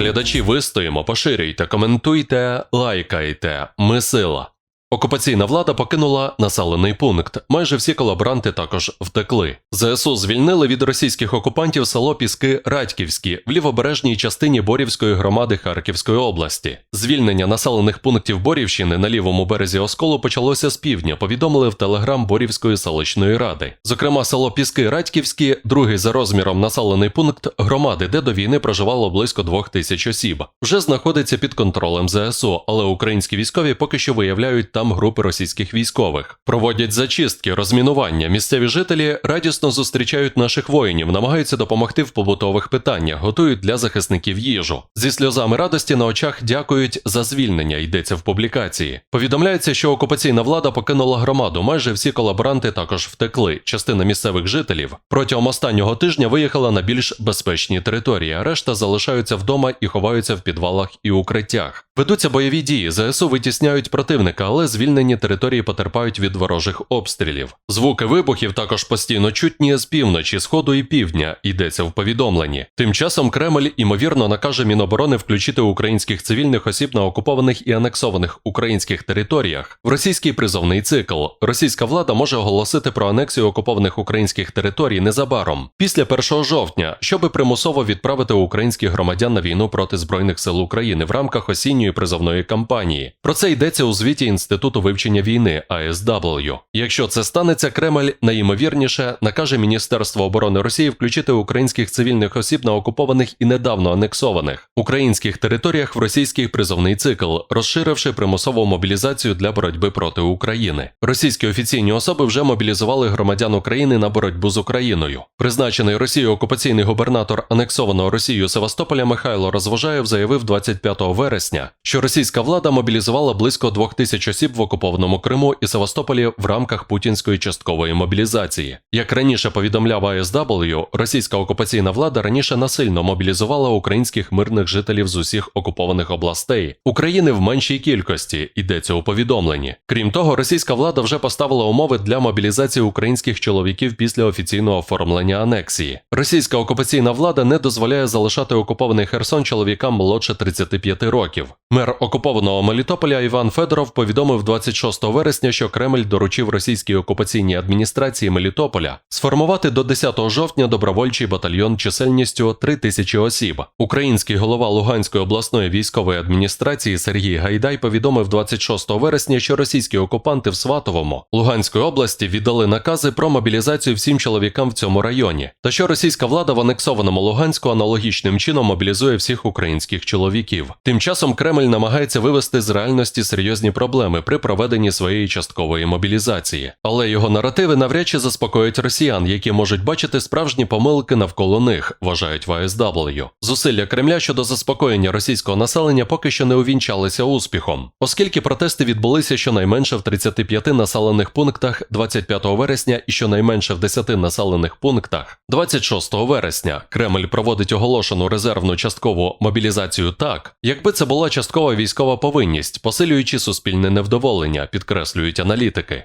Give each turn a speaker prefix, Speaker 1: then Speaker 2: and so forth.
Speaker 1: Глядачі вистоїмо, поширюйте, коментуйте, лайкайте. Ми сила. Окупаційна влада покинула населений пункт. Майже всі колаборанти також втекли. ЗСУ звільнили від російських окупантів село Піски Радьківські в лівобережній частині Борівської громади Харківської області. Звільнення населених пунктів Борівщини на лівому березі Осколу почалося з півдня. Повідомили в телеграм Борівської селищної ради. Зокрема, село Піски Радьківські, другий за розміром населений пункт громади, де до війни проживало близько двох тисяч осіб. Вже знаходиться під контролем ЗСУ, але українські військові поки що виявляють там групи російських військових. Проводять зачистки, розмінування. Місцеві жителі радісно зустрічають наших воїнів, намагаються допомогти в побутових питаннях, готують для захисників їжу. Зі сльозами радості на очах дякують за звільнення. Йдеться в публікації. Повідомляється, що окупаційна влада покинула громаду. Майже всі колаборанти також втекли. Частина місцевих жителів протягом останнього тижня виїхала на більш безпечні території. а Решта залишаються вдома і ховаються в підвалах і укриттях. Ведуться бойові дії. ЗСУ витісняють противника, але звільнені території потерпають від ворожих обстрілів. Звуки вибухів також постійно чутні з півночі, сходу і півдня. Йдеться в повідомленні. Тим часом Кремль імовірно накаже Міноборони включити українських цивільних осіб на окупованих і анексованих українських територіях в російський призовний цикл. Російська влада може оголосити про анексію окупованих українських територій незабаром після 1 жовтня, щоби примусово відправити українських громадян на війну проти збройних сил України в рамках осінньої призовної кампанії. Про це йдеться у звіті Інституту вивчення війни ASW. Якщо це станеться, Кремль найімовірніше накаже Міністерство оборони Росії включити українських цивільних осіб на окупованих і недавно анексованих українських територіях в російський призовний цикл, розширивши примусову мобілізацію для боротьби проти України. Російські офіційні особи вже мобілізували громадян України на боротьбу з Україною. Призначений Росією окупаційний губернатор анексованого Росією Севастополя Михайло Розвожаєв заявив 25 вересня, що російська влада мобілізувала близько двох тисяч осіб в окупованому Криму і Севастополі в рамках путінської часткової мобілізації. Як раніше повідомляв ASW, російська окупаційна влада раніше насильно мобілізувала українських мирних жителів з усіх окупованих областей України в меншій кількості. Йдеться у повідомленні. Крім того, російська влада вже поставила умови для мобілізації українських чоловіків після офіційного оформлення анексії. Російська окупаційна влада не дозволяє залишати окупований Херсон чоловікам молодше 35 років. Мер окупованого Мелітополя Іван Федоров повідомив 26 вересня, що Кремль доручив російській окупаційній адміністрації Мелітополя сформувати до 10 жовтня добровольчий батальйон чисельністю 3 тисячі осіб. Український голова Луганської обласної військової адміністрації Сергій Гайдай повідомив 26 вересня, що російські окупанти в Сватовому Луганської області віддали накази про мобілізацію всім чоловікам в цьому районі, та що російська влада в анексованому Луганську аналогічним чином мобілізує всіх українських чоловіків. Тим часом Кремль намагається вивести з реальності серйозні проблеми при проведенні своєї часткової мобілізації, але його наративи навряд чи заспокоять росіян, які можуть бачити справжні помилки навколо них, вважають в ASW. Зусилля Кремля щодо заспокоєння російського населення поки що не увінчалися успіхом, оскільки протести відбулися щонайменше в 35 населених пунктах 25 вересня і щонайменше в 10 населених пунктах 26 вересня. Кремль проводить оголошену резервну часткову мобілізацію так, якби це була часткова військова повинність, посилюючи суспільне невдоволення, підкреслюють аналітики.